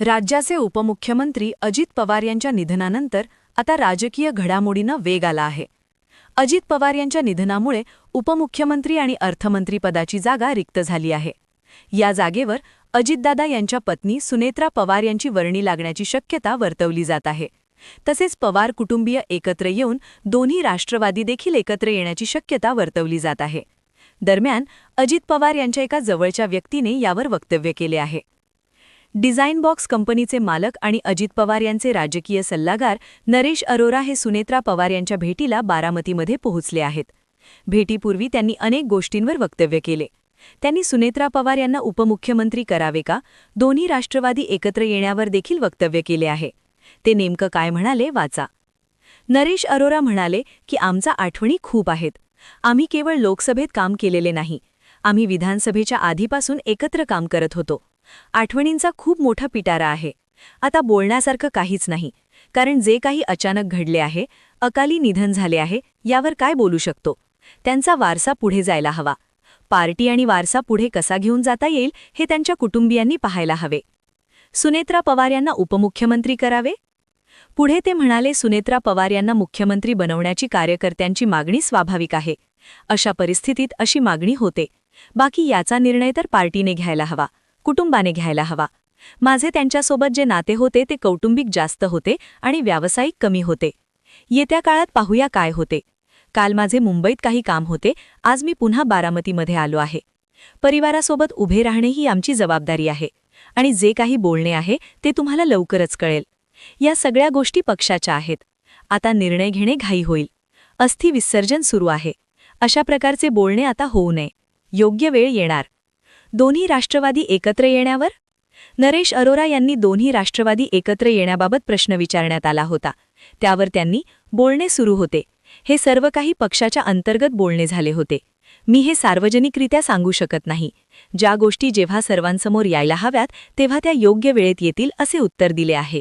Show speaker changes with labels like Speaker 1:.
Speaker 1: राज्याचे उपमुख्यमंत्री अजित पवार यांच्या निधनानंतर आता राजकीय घडामोडींना वेग आला आहे. अजित पवार यांच्या निधनामुळे उपमुख्यमंत्री आणि अर्थमंत्रीपदाची जागा रिक्त झाली आहे. या जागेवर अजितदादा यांच्या पत्नी सुनेत्रा पवार यांची वर्णी लागण्याची शक्यता वर्तवली जात आहे. तसेच पवार कुटुंबीय एकत्र येऊन दोन्ही राष्ट्रवादी देखील एकत्र येण्याची शक्यता वर्तवली जात आहे. दरम्यान अजित पवार यांच्या एका जवळच्या व्यक्तीने यावर वक्तव्य केले आहे. डिझाईन बॉक्स कंपनीचे मालक आणि अजित पवार यांचे राजकीय सल्लागार नरेश अरोरा हे सुनेत्रा पवार यांच्या भेटीला बारामतीमध्ये पोहोचले आहेत. भेटीपूर्वी त्यांनी अनेक गोष्टींवर वक्तव्य केले. त्यांनी सुनेत्रा पवार यांना उपमुख्यमंत्री करावे का? दोन्ही राष्ट्रवादी एकत्र येण्यावर देखील वक्तव्य केले आहे. ते नेमकं काय म्हणाले वाचा. नरेश अरोरा म्हणाले की आमचा आठवणी खूप आहेत. आम्ही केवळ लोकसभेत काम केलेले नाही. आम्ही विधानसभेच्या आधीपासून एकत्र काम करत होतो. आठवणींचा खूप मोठा पिटारा आहे. आता बोलण्यासारखं काहीच नाही. कारण जे काही अचानक घडले आहे अकाली निधन झाले आहे यावर काय बोलू शकतो? त्यांचा वारसा पुढे जायला हवा. पार्टी आणि वारसा पुढे कसा घेऊन जाता येईल हे त्यांच्या कुटुंबियांनी पाहायला हवे. सुनेत्रा पवार यांना उपमुख्यमंत्री करावे? पुढे ते म्हणाले सुनेत्रा पवार यांना मुख्यमंत्री बनवण्याची कार्यकर्त्यांची मागणी स्वाभाविक आहे. अशा परिस्थितीत अशी मागणी होते. बाकी याचा निर्णय तर पार्टीने घ्यायला हवा. कुटुंबाने घ्यायला हवा. माझे त्यांच्यासोबत जे नाते होते ते कौटुंबिक जास्त होते आणि व्यावसायिक कमी होते. येत्या काळात पाहूया काय होते. काल माझे मुंबईत काही काम होते आज मी पुन्हा बारामतीमध्ये आलो आहे. परिवारासोबत उभे राहणे ही आमची जबाबदारी आहे आणि जे काही बोलणे आहे ते तुम्हाला लवकरच कळेल. या सगळ्या गोष्टी पक्षाच्या आहेत. आता निर्णय घेणे घाई होईल. अस्थि विसर्जन सुरू आहे. अशा प्रकारचे बोलणे आता होऊ नये. योग्य वेळ येणार. दोन्ही राष्ट्रवादी एकत्र येण्यावर? नरेश अरोरा यांनी दोन्ही राष्ट्रवादी एकत्र येण्याबाबत प्रश्न विचारण्यात आला होता. त्यावर त्यांनी बोलणे सुरू होते. हे सर्व काही पक्षाच्या अंतर्गत बोलणे झाले होते. मी हे सार्वजनिकरित्या सांगू शकत नाही. ज्या गोष्टी जेव्हा सर्वांसमोर यायला हव्यात तेव्हा त्या योग्य वेळेत येतील असे उत्तर दिले आहे.